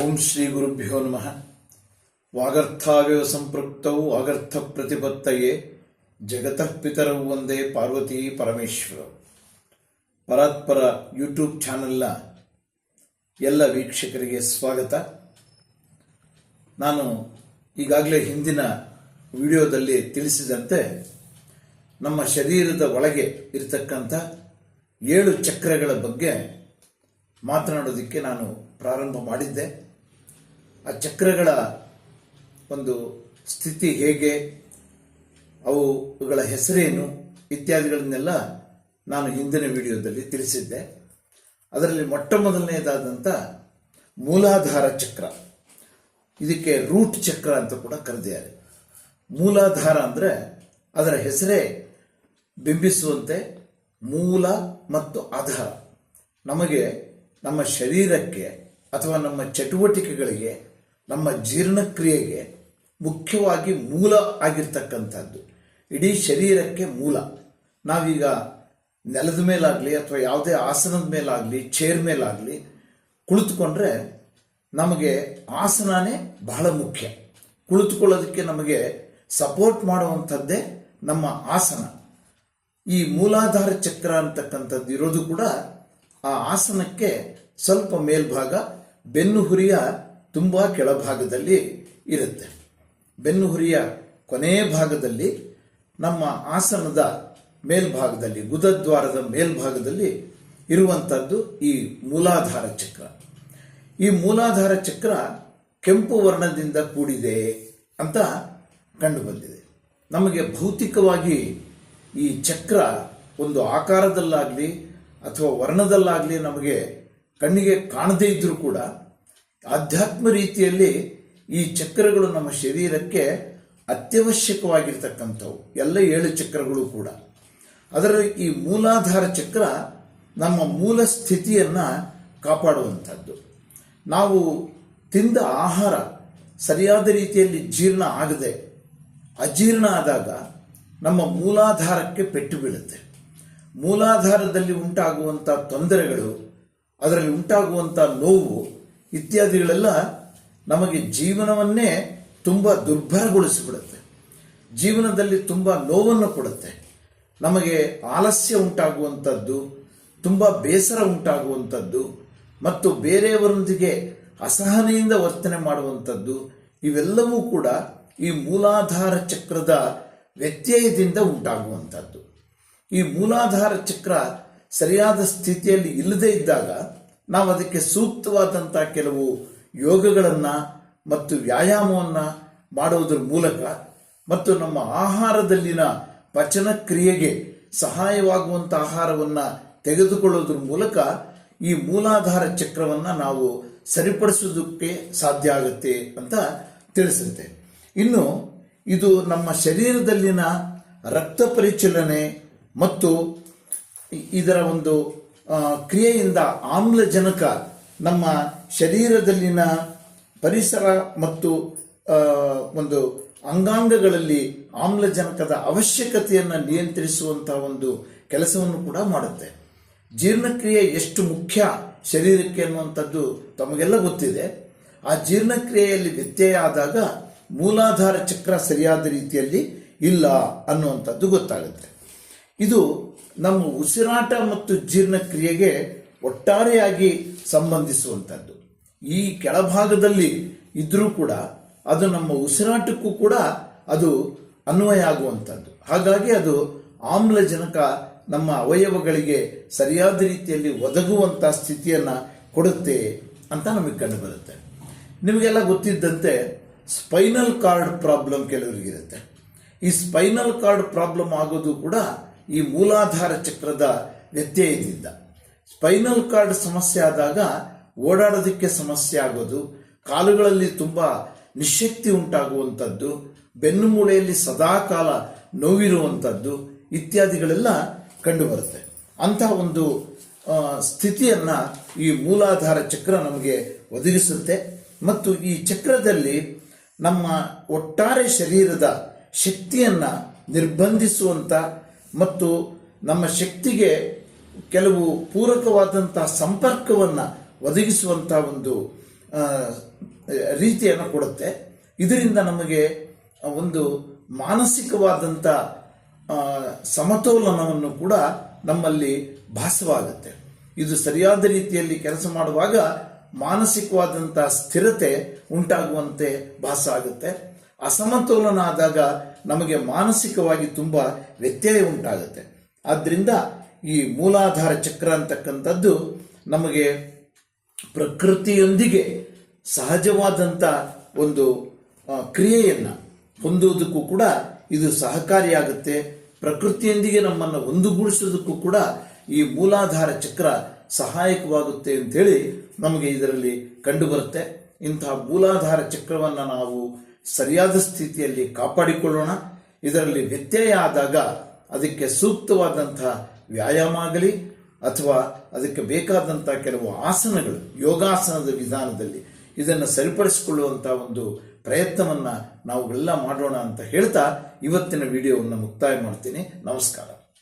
ಓಂ ಶ್ರೀ ಗುರುಭ್ಯೋ ನಮಃ. ವಾಗರ್ಥಾವ್ಯವ ಸಂಪೃಕ್ತೌ ವಾಗರ್ಥ ಪ್ರತಿಪತ್ತಯೇ. ಜಗತಃ ಪಿತರವು ಒಂದೇ ಪಾರ್ವತಿ ಪರಮೇಶ್ವರ. ಪರಾತ್ಪರ ಯೂಟ್ಯೂಬ್ ಚಾನೆಲ್ನ ಎಲ್ಲ ವೀಕ್ಷಕರಿಗೆ ಸ್ವಾಗತ. ನಾನು ಈಗಾಗಲೇ ಹಿಂದಿನ ವಿಡಿಯೋದಲ್ಲಿ ತಿಳಿಸಿದಂತೆ ನಮ್ಮ ಶರೀರದ ಒಳಗೆ ಇರತಕ್ಕಂಥ ಏಳು ಚಕ್ರಗಳ ಬಗ್ಗೆ ಮಾತನಾಡೋದಕ್ಕೆ ನಾನು ಪ್ರಾರಂಭ ಮಾಡಿದ್ದೆ. ಆ ಚಕ್ರಗಳ ಒಂದು ಸ್ಥಿತಿ ಹೇಗೆ ಅವುಗಳ ಹೆಸರೇನು ಇತ್ಯಾದಿಗಳನ್ನೆಲ್ಲ ನಾನು ಹಿಂದಿನ ವಿಡಿಯೋದಲ್ಲಿ ತಿಳಿಸಿದ್ದೆ. ಅದರಲ್ಲಿ ಮೊಟ್ಟ ಮೊದಲನೆಯದಾದಂಥ ಮೂಲಾಧಾರ ಚಕ್ರ. ಇದಕ್ಕೆ ರೂಟ್ ಚಕ್ರ ಅಂತ ಕೂಡ ಕರೆದಿದ್ದಾರೆ. ಮೂಲಾಧಾರ ಅಂದರೆ ಅದರ ಹೆಸರೇ ಬಿಂಬಿಸುವಂತೆ ಮೂಲ ಮತ್ತು ಆಧಾರ. ನಮಗೆ ನಮ್ಮ ಶರೀರಕ್ಕೆ ಅಥವಾ ನಮ್ಮ ಚಟುವಟಿಕೆಗಳಿಗೆ ನಮ್ಮ ಜೀರ್ಣಕ್ರಿಯೆಗೆ ಮುಖ್ಯವಾಗಿ ಮೂಲ ಆಗಿರ್ತಕ್ಕಂಥದ್ದು. ಇಡೀ ಶರೀರಕ್ಕೆ ಮೂಲ. ನಾವೀಗ ನೆಲದ ಮೇಲಾಗಲಿ ಅಥವಾ ಯಾವುದೇ ಆಸನದ ಮೇಲಾಗಲಿ ಚೇರ್ ಮೇಲಾಗಲಿ ಕುಳಿತುಕೊಂಡ್ರೆ ನಮಗೆ ಆಸನನೇ ಬಹಳ ಮುಖ್ಯ. ಕುಳಿತುಕೊಳ್ಳೋದಕ್ಕೆ ನಮಗೆ ಸಪೋರ್ಟ್ ಮಾಡುವಂಥದ್ದೇ ನಮ್ಮ ಆಸನ. ಈ ಮೂಲಾಧಾರ ಚಕ್ರ ಅಂತಕ್ಕಂಥದ್ದು ಇರೋದು ಕೂಡ ಆ ಆಸನಕ್ಕೆ ಸ್ವಲ್ಪ ಮೇಲ್ಭಾಗ ಬೆನ್ನು ಹುರಿಯ ತುಂಬ ಕೆಳಭಾಗದಲ್ಲಿ ಇರುತ್ತೆ. ಬೆನ್ನುಹುರಿಯ ಕೊನೆ ಭಾಗದಲ್ಲಿ ನಮ್ಮ ಆಸನದ ಮೇಲ್ಭಾಗದಲ್ಲಿ, ಗುದದ್ವಾರದ ಮೇಲ್ಭಾಗದಲ್ಲಿ ಇರುವಂಥದ್ದು ಈ ಮೂಲಾಧಾರ ಚಕ್ರ. ಈ ಮೂಲಾಧಾರ ಚಕ್ರ ಕೆಂಪು ವರ್ಣದಿಂದ ಕೂಡಿದೆ ಅಂತ ಕಂಡುಬಂದಿದೆ. ನಮಗೆ ಭೌತಿಕವಾಗಿ ಈ ಚಕ್ರ ಒಂದು ಆಕಾರದಲ್ಲಾಗಲಿ ಅಥವಾ ವರ್ಣದಲ್ಲಾಗಲಿ ನಮಗೆ ಕಣ್ಣಿಗೆ ಕಾಣದೇ ಇದ್ದರೂ ಕೂಡ ಆಧ್ಯಾತ್ಮ ರೀತಿಯಲ್ಲಿ ಈ ಚಕ್ರಗಳು ನಮ್ಮ ಶರೀರಕ್ಕೆ ಅತ್ಯವಶ್ಯಕವಾಗಿರ್ತಕ್ಕಂಥವು. ಎಲ್ಲ ಏಳು ಚಕ್ರಗಳು ಕೂಡ. ಅದರ ಈ ಮೂಲಾಧಾರ ಚಕ್ರ ನಮ್ಮ ಮೂಲ ಸ್ಥಿತಿಯನ್ನು ಕಾಪಾಡುವಂಥದ್ದು. ನಾವು ತಿಂದ ಆಹಾರ ಸರಿಯಾದ ರೀತಿಯಲ್ಲಿ ಜೀರ್ಣ ಆಗದೆ, ಅಜೀರ್ಣ ಆದಾಗ ನಮ್ಮ ಮೂಲಾಧಾರಕ್ಕೆ ಪೆಟ್ಟು ಬೀಳುತ್ತೆ. ಮೂಲಾಧಾರದಲ್ಲಿ ಉಂಟಾಗುವಂಥ ತೊಂದರೆಗಳು, ಅದರಲ್ಲಿ ಉಂಟಾಗುವಂಥ ನೋವು ಇತ್ಯಾದಿಗಳೆಲ್ಲ ನಮಗೆ ಜೀವನವನ್ನೇ ತುಂಬ ದುರ್ಭರಗೊಳಿಸಿಬಿಡುತ್ತೆ ಜೀವನದಲ್ಲಿ ತುಂಬ ನೋವನ್ನು ಕೊಡುತ್ತೆ. ನಮಗೆ ಆಲಸ್ಯ ಉಂಟಾಗುವಂಥದ್ದು, ತುಂಬ ಬೇಸರ ಉಂಟಾಗುವಂಥದ್ದು ಮತ್ತು ಬೇರೆಯವರೊಂದಿಗೆ ಅಸಹನೆಯಿಂದ ವರ್ತನೆ ಮಾಡುವಂಥದ್ದು, ಇವೆಲ್ಲವೂ ಕೂಡ ಈ ಮೂಲಾಧಾರ ಚಕ್ರದ ವ್ಯತ್ಯಯದಿಂದ ಉಂಟಾಗುವಂಥದ್ದು. ಈ ಮೂಲಾಧಾರ ಚಕ್ರ ಸರಿಯಾದ ಸ್ಥಿತಿಯಲ್ಲಿ ಇಲ್ಲದೇ ಇದ್ದಾಗ ನಾವು ಅದಕ್ಕೆ ಸೂಕ್ತವಾದಂಥ ಕೆಲವು ಯೋಗಗಳನ್ನು ಮತ್ತು ವ್ಯಾಯಾಮವನ್ನು ಮಾಡುವುದರ ಮೂಲಕ ಮತ್ತು ನಮ್ಮ ಆಹಾರದಲ್ಲಿನ ಪಚನ ಕ್ರಿಯೆಗೆ ಸಹಾಯವಾಗುವಂಥ ಆಹಾರವನ್ನು ತೆಗೆದುಕೊಳ್ಳೋದ್ರ ಮೂಲಕ ಈ ಮೂಲಾಧಾರ ಚಕ್ರವನ್ನು ನಾವು ಸರಿಪಡಿಸೋದಕ್ಕೆ ಸಾಧ್ಯ ಆಗುತ್ತೆ ಅಂತ ತಿಳಿಸುತ್ತೆ. ಇನ್ನು ಇದು ನಮ್ಮ ಶರೀರದಲ್ಲಿನ ರಕ್ತ ಪರಿಚಲನೆ ಮತ್ತು ಇದರ ಒಂದು ಕ್ರಿಯೆಯಿಂದ ಆಮ್ಲಜನಕ ನಮ್ಮ ಶರೀರದಲ್ಲಿನ ಪರಿಸರ ಮತ್ತು ಒಂದು ಅಂಗಾಂಗಗಳಲ್ಲಿ ಆಮ್ಲಜನಕದ ಅವಶ್ಯಕತೆಯನ್ನು ನಿಯಂತ್ರಿಸುವಂಥ ಒಂದು ಕೆಲಸವನ್ನು ಕೂಡ ಮಾಡುತ್ತೆ. ಜೀರ್ಣಕ್ರಿಯೆ ಎಷ್ಟು ಮುಖ್ಯ ಶರೀರಕ್ಕೆ ಅನ್ನುವಂಥದ್ದು ತಮಗೆಲ್ಲ ಗೊತ್ತಿದೆ. ಆ ಜೀರ್ಣಕ್ರಿಯೆಯಲ್ಲಿ ವ್ಯತ್ಯಯ ಆದಾಗ ಮೂಲಾಧಾರ ಚಕ್ರ ಸರಿಯಾದ ರೀತಿಯಲ್ಲಿ ಇಲ್ಲ ಅನ್ನುವಂಥದ್ದು ಗೊತ್ತಾಗುತ್ತೆ. ಇದು ನಮ್ಮ ಉಸಿರಾಟ ಮತ್ತು ಜೀರ್ಣಕ್ರಿಯೆಗೆ ಒಟ್ಟಾರೆಯಾಗಿ ಸಂಬಂಧಿಸುವಂಥದ್ದು ಈ ಕೆಳಭಾಗದಲ್ಲಿ ಇದ್ರೂ ಕೂಡ ಅದು ನಮ್ಮ ಉಸಿರಾಟಕ್ಕೂ ಕೂಡ ಅದು ಅನ್ವಯ ಆಗುವಂಥದ್ದು ಹಾಗಾಗಿ ಅದು ಆಮ್ಲಜನಕ ನಮ್ಮ ಅವಯವಗಳಿಗೆ ಸರಿಯಾದ ರೀತಿಯಲ್ಲಿ ಒದಗುವಂಥ ಸ್ಥಿತಿಯನ್ನು ಕೊಡುತ್ತೆ ಅಂತ ನಮಗೆ ಕಂಡು ಬರುತ್ತೆ. ನಿಮಗೆಲ್ಲ ಗೊತ್ತಿದ್ದಂತೆ ಸ್ಪೈನಲ್ ಕಾರ್ಡ್ ಪ್ರಾಬ್ಲಮ್ ಕೆಲವರಿಗಿರುತ್ತೆ ಈ ಸ್ಪೈನಲ್ ಕಾರ್ಡ್ ಪ್ರಾಬ್ಲಮ್ ಆಗೋದು ಕೂಡ ಈ ಮೂಲಾಧಾರ ಚಕ್ರದ ವ್ಯತ್ಯಯದಿಂದ ಸ್ಪೈನಲ್ ಕಾರ್ಡ್ ಸಮಸ್ಯೆ ಆದಾಗ ಓಡಾಡೋದಕ್ಕೆ ಸಮಸ್ಯೆ ಆಗೋದು, ಕಾಲುಗಳಲ್ಲಿ ತುಂಬ ನಿಶಕ್ತಿ ಉಂಟಾಗುವಂಥದ್ದು, ಬೆನ್ನು ಮೂಳೆಯಲ್ಲಿ ಸದಾಕಾಲ ನೋವಿರುವಂಥದ್ದು ಇತ್ಯಾದಿಗಳೆಲ್ಲ ಕಂಡುಬರುತ್ತೆ. ಅಂತಹ ಒಂದು ಸ್ಥಿತಿಯನ್ನು ಈ ಮೂಲಾಧಾರ ಚಕ್ರ ನಮಗೆ ಒದಗಿಸುತ್ತೆ. ಮತ್ತು ಈ ಚಕ್ರದಲ್ಲಿ ನಮ್ಮ ಒಟ್ಟಾರೆ ಶರೀರದ ಶಕ್ತಿಯನ್ನು ನಿರ್ಬಂಧಿಸುವಂಥ ಮತ್ತು ನಮ್ಮ ಶಕ್ತಿಗೆ ಕೆಲವು ಪೂರಕವಾದಂಥ ಸಂಪರ್ಕವನ್ನು ಒದಗಿಸುವಂಥ ಒಂದು ರೀತಿಯನ್ನು ಕೊಡುತ್ತೆ. ಇದರಿಂದ ನಮಗೆ ಒಂದು ಮಾನಸಿಕವಾದಂಥ ಸಮತೋಲನವನ್ನು ಕೂಡ ನಮ್ಮಲ್ಲಿ ಭಾಸವಾಗುತ್ತೆ. ಇದು ಸರಿಯಾದ ರೀತಿಯಲ್ಲಿ ಕೆಲಸ ಮಾಡುವಾಗ ಮಾನಸಿಕವಾದಂಥ ಸ್ಥಿರತೆ ಉಂಟಾಗುವಂತೆ ಭಾಸ ಆಗುತ್ತೆ. ಅಸಮತೋಲನ ಆದಾಗ ನಮಗೆ ಮಾನಸಿಕವಾಗಿ ತುಂಬ ವ್ಯತ್ಯಯ ಉಂಟಾಗುತ್ತೆ. ಆದ್ದರಿಂದ ಈ ಮೂಲಾಧಾರ ಚಕ್ರ ಅಂತಕ್ಕಂಥದ್ದು ನಮಗೆ ಪ್ರಕೃತಿಯೊಂದಿಗೆ ಸಹಜವಾದಂಥ ಒಂದು ಕ್ರಿಯೆಯನ್ನು ಹೊಂದುವುದಕ್ಕೂ ಕೂಡ ಇದು ಸಹಕಾರಿಯಾಗುತ್ತೆ. ಪ್ರಕೃತಿಯೊಂದಿಗೆ ನಮ್ಮನ್ನು ಒಂದುಗೂಡಿಸೋದಕ್ಕೂ ಕೂಡ ಈ ಮೂಲಾಧಾರ ಚಕ್ರ ಸಹಾಯಕವಾಗುತ್ತೆ ಅಂತೇಳಿ ನಮಗೆ ಇದರಲ್ಲಿ ಕಂಡುಬರುತ್ತೆ. ಇಂತಹ ಮೂಲಾಧಾರ ಚಕ್ರವನ್ನು ನಾವು ಸರಿಯಾದ ಸ್ಥಿತಿಯಲ್ಲಿ ಕಾಪಾಡಿಕೊಳ್ಳೋಣ. ಇದರಲ್ಲಿ ವ್ಯತ್ಯಯ ಆದಾಗ ಅದಕ್ಕೆ ಸೂಕ್ತವಾದಂತಹ ವ್ಯಾಯಾಮ ಆಗಲಿ ಅಥವಾ ಅದಕ್ಕೆ ಬೇಕಾದಂಥ ಕೆಲವು ಆಸನಗಳು, ಯೋಗಾಸನದ ವಿಧಾನದಲ್ಲಿ ಇದನ್ನು ಸರಿಪಡಿಸಿಕೊಳ್ಳುವಂಥ ಒಂದು ಪ್ರಯತ್ನವನ್ನು ನಾವುಗಳೆಲ್ಲ ಮಾಡೋಣ ಅಂತ ಹೇಳ್ತಾ ಇವತ್ತಿನ ವಿಡಿಯೋವನ್ನು ಮುಕ್ತಾಯ ಮಾಡ್ತೀನಿ. ನಮಸ್ಕಾರ.